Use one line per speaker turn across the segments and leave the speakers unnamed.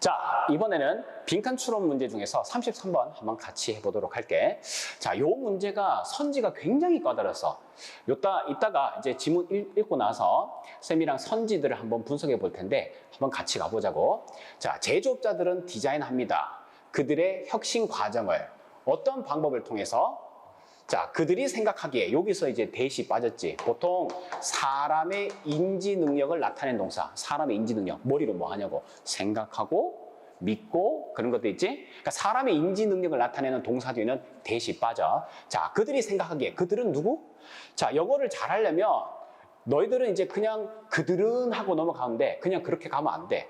자, 이번에는 빈칸 추론 문제 중에서 33번 한번 같이 해보도록 할게. 자, 요 문제가 선지가 굉장히 까다로웠어. 요따, 이따가 이제 지문 읽- 읽고 나서 쌤이랑 선지들을 한번 분석해 볼 텐데 한번 같이 가보자고. 자, 제조업자들은 디자인합니다. 그들의 혁신 과정을 어떤 방법을 통해서 자, 그들이 생각하기에 여기서 이제 대시 빠졌지. 보통 사람의 인지 능력을 나타낸 동사, 사람의 인지 능력, 머리로 뭐 하냐고 생각하고 믿고 그런 것도 있지. 그러니까 사람의 인지 능력을 나타내는 동사 뒤에는 대시 빠져. 자, 그들이 생각하기에 그들은 누구? 자, 영어를 잘하려면 너희들은 이제 그냥 그들은 하고 넘어가는데 그냥 그렇게 가면 안 돼.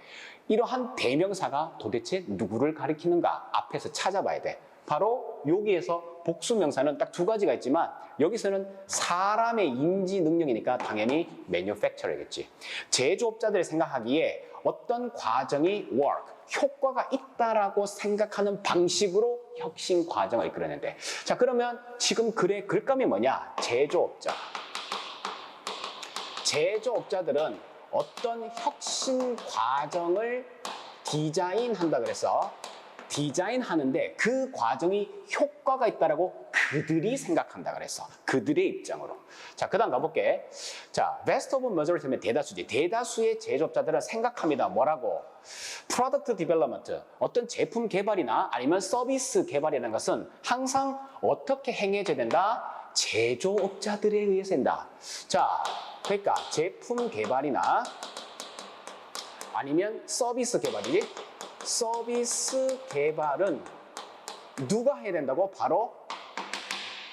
이러한 대명사가 도대체 누구를 가리키는가 앞에서 찾아봐야 돼. 바로 여기에서 복수 명사는 딱 두 가지가 있지만 여기서는 사람의 인지 능력이니까 당연히 manufacturer겠지. 제조업자들이 생각하기에 어떤 과정이 work, 효과가 있다라고 생각하는 방식으로 혁신 과정을 이끌어내는데 자 그러면 지금 글의 글감이 뭐냐? 제조업자. 제조업자들은 어떤 혁신 과정을 디자인한다 그래서 디자인하는데 그 과정이 효과가 있다라고 그들이 생각한다 그랬어. 그들의 입장으로. 자, 그다음 가볼게. 자, vast of majority면 대다수지. 대다수의 제조업자들은 생각합니다. 뭐라고? product development. 어떤 제품 개발이나 아니면 서비스 개발이라는 것은 항상 어떻게 행해져야 된다? 제조업자들에 의해서 된다. 자, 그러니까 제품 개발이나 아니면 서비스 개발이지. 서비스 개발은 누가 해야 된다고? 바로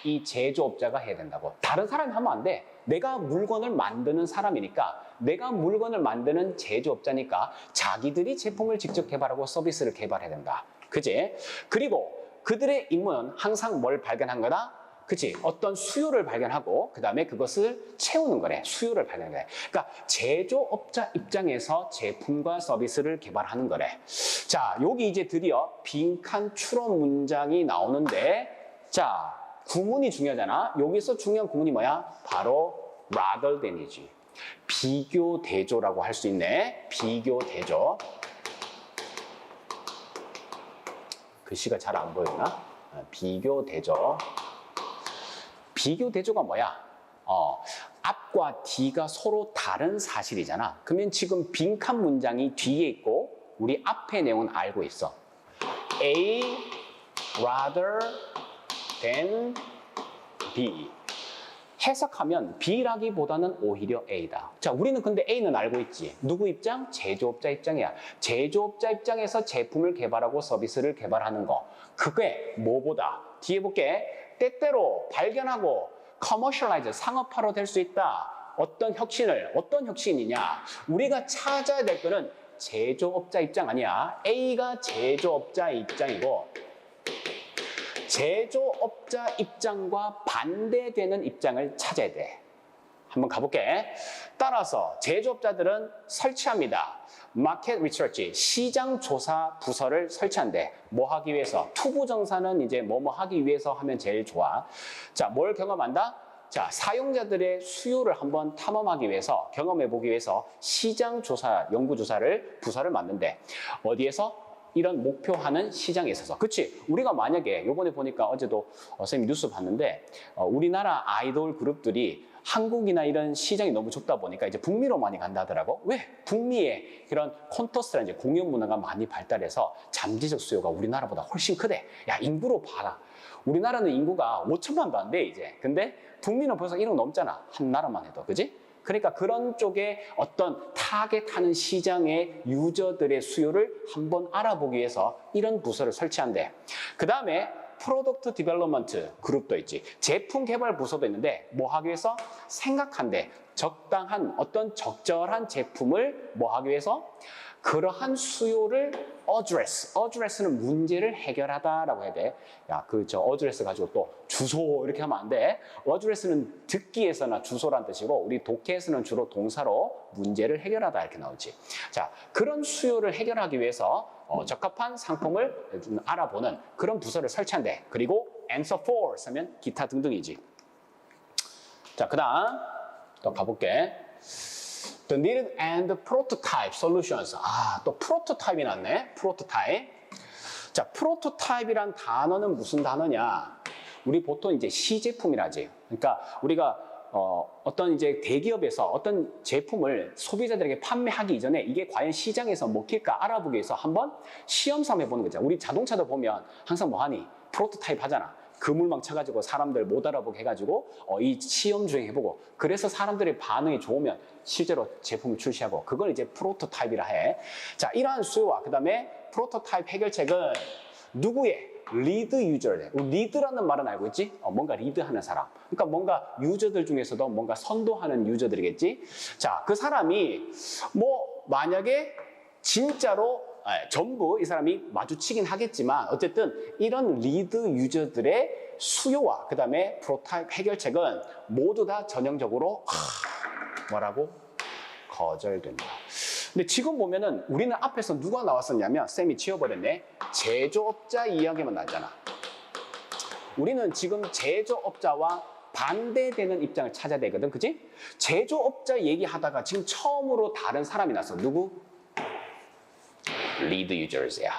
이 제조업자가 해야 된다고. 다른 사람이 하면 안 돼. 내가 물건을 만드는 사람이니까, 내가 물건을 만드는 제조업자니까 자기들이 제품을 직접 개발하고 서비스를 개발해야 된다. 그지? 그리고 그들의 임무는 항상 뭘 발견한 거다? 그치? 어떤 수요를 발견하고, 그 다음에 그것을 채우는 거래. 수요를 거래. 그러니까 제조업자 입장에서 제품과 서비스를 개발하는 거래. 자, 여기 이제 드디어 빈칸 추론 문장이 나오는데, 자, 구문이 중요하잖아. 여기서 중요한 구문이 뭐야? 바로 rather than이지. 비교 대조라고 할 수 있네. 비교 대조. 글씨가 잘 안 보이나? 어, 비교 대조. 비교 대조가 뭐야? 어, 앞과 뒤가 서로 다른 사실이잖아. 그러면 지금 빈칸 문장이 뒤에 있고 우리 앞의 내용은 알고 있어. A rather than B. 해석하면 B라기보다는 오히려 A다. 자, 우리는 근데 A는 알고 있지. 누구 입장? 제조업자 입장이야. 제조업자 입장에서 제품을 개발하고 서비스를 개발하는 거. 그게 뭐보다? 뒤에 볼게. 때때로 발견하고 커머셜라이즈, 상업화로 될 수 있다. 어떤 혁신을, 어떤 혁신이냐? 우리가 찾아야 될 거는 제조업자 입장 아니야. A가 제조업자 입장이고, 제조업자 입장과 반대되는 입장을 찾아야 돼. 한번 가볼게. 따라서 제조업자들은 설치합니다. 마켓 리서치, 시장 조사 부서를 설치한대. 뭐 하기 위해서? 투부 정사는 이제 뭐 뭐 하기 위해서 하면 제일 좋아. 자, 뭘 경험한다? 자, 사용자들의 수요를 한번 탐험하기 위해서, 경험해 보기 위해서 시장 조사, 연구 조사를 부서를 만든대. 어디에서? 이런 목표하는 시장에 있어서. 그치? 우리가 만약에 요번에 보니까 어제도 어, 쌤이 뉴스 봤는데 어, 우리나라 아이돌 그룹들이 한국이나 이런 시장이 너무 좁다 보니까 이제 북미로 많이 간다 하더라고. 왜? 북미에 그런 콘터스나 이제 공연 문화가 많이 발달해서 잠재적 수요가 우리나라보다 훨씬 크대. 야, 인구로 봐라. 우리나라는 인구가 5천만도 안 돼, 이제. 근데 북미는 벌써 1억 넘잖아. 한 나라만 해도. 그지? 그러니까 그런 쪽에 어떤 타겟하는 시장의 유저들의 수요를 한번 알아보기 위해서 이런 부서를 설치한대. 그 다음에 프로덕트 디벨롭먼트 그룹도 있지. 제품 개발 부서도 있는데 뭐 하기 위해서 생각한대. 적당한 어떤 적절한 제품을 뭐 하기 위해서 그러한 수요를 address. address는 문제를 해결하다라고 해야 돼. 야, 그 저 address 가지고 또 주소 이렇게 하면 안 돼. address는 듣기에서나 주소란 뜻이고 우리 독해에서는 주로 동사로 문제를 해결하다 이렇게 나오지. 자, 그런 수요를 해결하기 위해서 어, 적합한 상품을 좀 알아보는 그런 부서를 설치한대. 그리고 answer for 쓰면 기타 등등이지. 자, 그다음 또 가볼게. The needed and prototype solutions. 아, 또 프로토타입이 났네. 프로토타입. 자, 프로토타입이란 단어는 무슨 단어냐? 우리 보통 이제 시제품이라지. 그러니까 우리가 어, 어떤 이제 대기업에서 어떤 제품을 소비자들에게 판매하기 이전에 이게 과연 시장에서 먹힐까 알아보기 위해서 한번 시험 삼아 해보는 거죠. 우리 자동차도 보면 항상 뭐 하니? 프로토타입 하잖아. 그물망 쳐가지고 사람들 못 알아보게 해가지고 어, 이 시험 주행 해보고 그래서 사람들의 반응이 좋으면 실제로 제품을 출시하고 그걸 이제 프로토타입이라 해. 자, 이러한 수요와 그 다음에 프로토타입 해결책은 누구의 리드 유저래. 리드라는 말은 알고 있지? 어, 뭔가 리드하는 사람. 그러니까 뭔가 유저들 중에서도 뭔가 선도하는 유저들이겠지? 자, 그 사람이 뭐 만약에 진짜로 아, 전부 이 사람이 마주치긴 하겠지만 어쨌든 이런 리드 유저들의 수요와 그 다음에 프로타입 해결책은 모두 다 전형적으로 하, 뭐라고 거절된다. 근데 지금 보면은 우리는 앞에서 누가 나왔었냐면 쌤이 지워버렸네. 제조업자 이야기만 나잖아. 우리는 지금 제조업자와 반대되는 입장을 찾아야 되거든, 그지? 제조업자 얘기하다가 지금 처음으로 다른 사람이 나서 누구? 리드 유저즈야.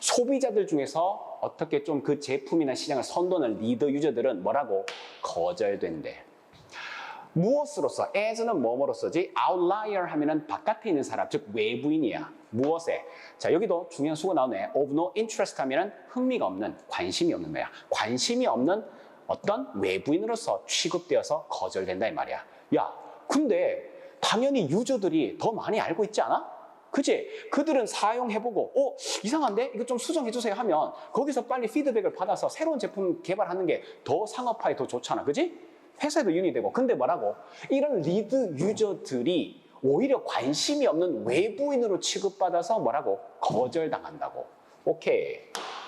소비자들 중에서 어떻게 좀 그 제품이나 시장을 선도하는 리드 유저들은 뭐라고 거절된대. 무엇으로서? as는 뭐뭐로서지? outlier 하면은 바깥에 있는 사람, 즉 외부인이야. 무엇에? 자, 여기도 중요한 수가 나오네. of no interest 하면은 흥미가 없는, 관심이 없는 거야. 관심이 없는 어떤 외부인으로서 취급되어서 거절된다 이 말이야. 야, 근데 당연히 유저들이 더 많이 알고 있지 않아? 그지? 그들은 사용해보고, 어, 이상한데? 이거 좀 수정해주세요 하면 거기서 빨리 피드백을 받아서 새로운 제품 개발하는 게 더 상업화에 더 좋잖아. 그지? 회사에도 윤이 되고. 근데 뭐라고? 이런 리드 유저들이 오히려 관심이 없는 외부인으로 취급받아서 뭐라고? 거절당한다고. 오케이.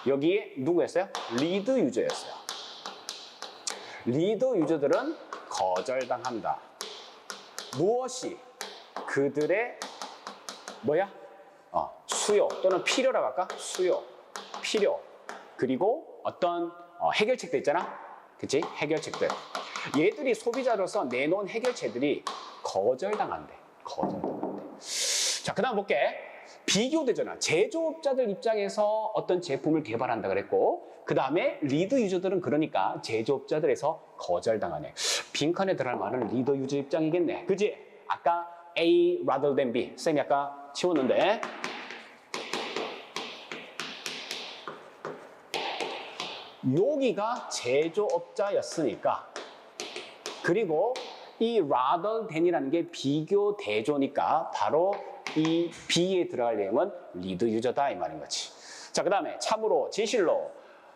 여기에 누구였어요? 리드 유저였어요. 리더 유저들은 거절당한다. 무엇이 그들의 뭐야? 어, 수요 또는 필요라고 할까? 수요, 필요 그리고 어떤 어, 해결책들 있잖아. 그치? 해결책들. 얘들이 소비자로서 내놓은 해결책들이 거절당한대. 거절당한대. 자, 그 다음 볼게. 비교되잖아. 제조업자들 입장에서 어떤 제품을 개발한다 그랬고, 그 다음에 리드 유저들은 그러니까 제조업자들에서 거절당하네. 빈칸에 들어갈 말은 리더 유저 입장이겠네. 그지? 아까 A rather than B. 쌤이 아까 치웠는데. 여기가 제조업자였으니까. 그리고 이 rather than이라는 게 비교 대조니까 바로 이 B에 들어갈 내용은 리드 유저다 이 말인 거지. 자, 그 다음에 참으로 진실로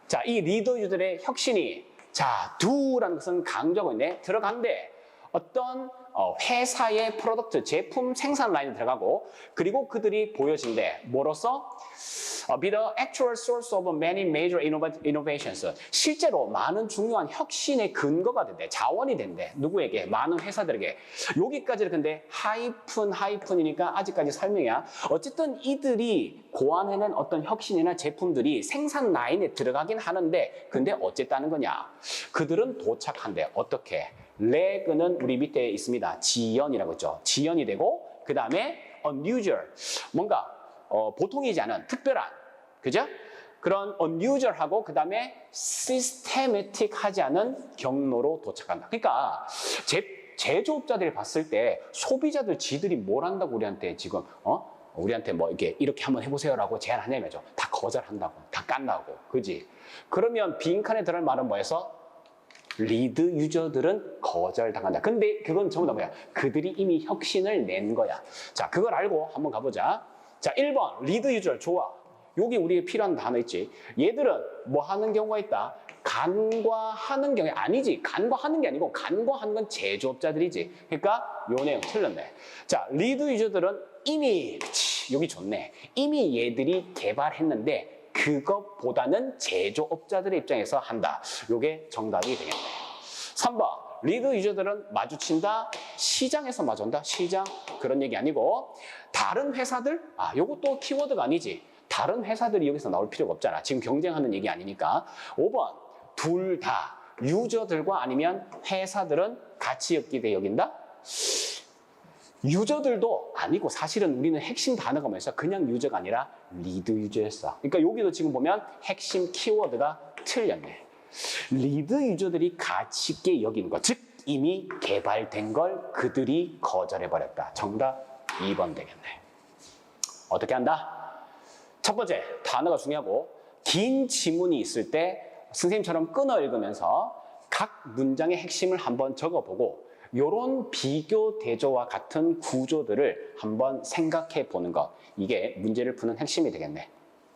자, 이 리더 유저들의 혁신이 자, do라는 것은 강조하고 있네. 들어간대. 어떤 어, 회사의 프로덕트, 제품 생산 라인에 들어가고 그리고 그들이 보여진대. 뭐로서? 어, be the actual source of many major innova- innovations. 실제로 많은 중요한 혁신의 근거가 된대. 자원이 된대. 누구에게? 많은 회사들에게. 여기까지는 근데 하이픈, 하이픈이니까 아직까지 설명이야. 어쨌든 이들이 고안해낸 어떤 혁신이나 제품들이 생산 라인에 들어가긴 하는데 근데 어쨌다는 거냐? 그들은 도착한대. 어떻게? 레그는 우리 밑에 있습니다. 지연이라고 했죠. 지연이 되고 그 다음에 unusual 뭔가 어, 보통이지 않은 특별한 그죠? 그런 unusual하고 그 다음에 systematic하지 않은 경로로 도착한다. 그러니까 제, 제조업자들이 봤을 때 소비자들 지들이 뭘 한다고 우리한테 지금 어? 우리한테 뭐 이렇게 이렇게 한번 해보세요라고 제안하냐면죠. 다 거절한다고, 다 깐다고, 그지? 그러면 빈칸에 들어갈 말은 뭐해서 리드 유저들은 거절당한다. 근데 그건 전부 다 뭐야? 그들이 이미 혁신을 낸 거야. 자, 그걸 알고 한번 가보자. 자, 1번 리드 유저 좋아. 여기 우리에게 필요한 단어 있지. 얘들은 뭐 하는 경우가 있다. 간과하는 경우 아니지. 간과하는 게 아니고 간과하는 건 제조업자들이지. 그러니까 요 내용 틀렸네. 자, 리드 유저들은 이미 그치, 여기 좋네. 이미 얘들이 개발했는데 그것보다는 제조업자들의 입장에서 한다. 요게 정답이 되겠네. 3번. 리드 유저들은 마주친다. 시장에서 마주한다. 시장. 그런 얘기 아니고 다른 회사들? 아, 요것도 키워드가 아니지. 다른 회사들이 여기서 나올 필요가 없잖아. 지금 경쟁하는 얘기 아니니까. 5번. 둘 다. 유저들과 아니면 회사들은 없게 돼 여긴다? 유저들도 아니고 사실은 우리는 핵심 단어가 뭐였어? 그냥 유저가 아니라 리드 유저였어. 그러니까 여기도 지금 보면 핵심 키워드가 틀렸네. 리드 유저들이 가치 있게 여기는 것, 즉 이미 개발된 걸 그들이 거절해버렸다. 정답 2번 되겠네. 어떻게 한다? 첫 번째, 단어가 중요하고 긴 지문이 있을 때 선생님처럼 끊어 읽으면서 각 문장의 핵심을 한번 적어보고 이런 비교 대조와 같은 구조들을 한번 생각해 보는 것. 이게 문제를 푸는 핵심이 되겠네.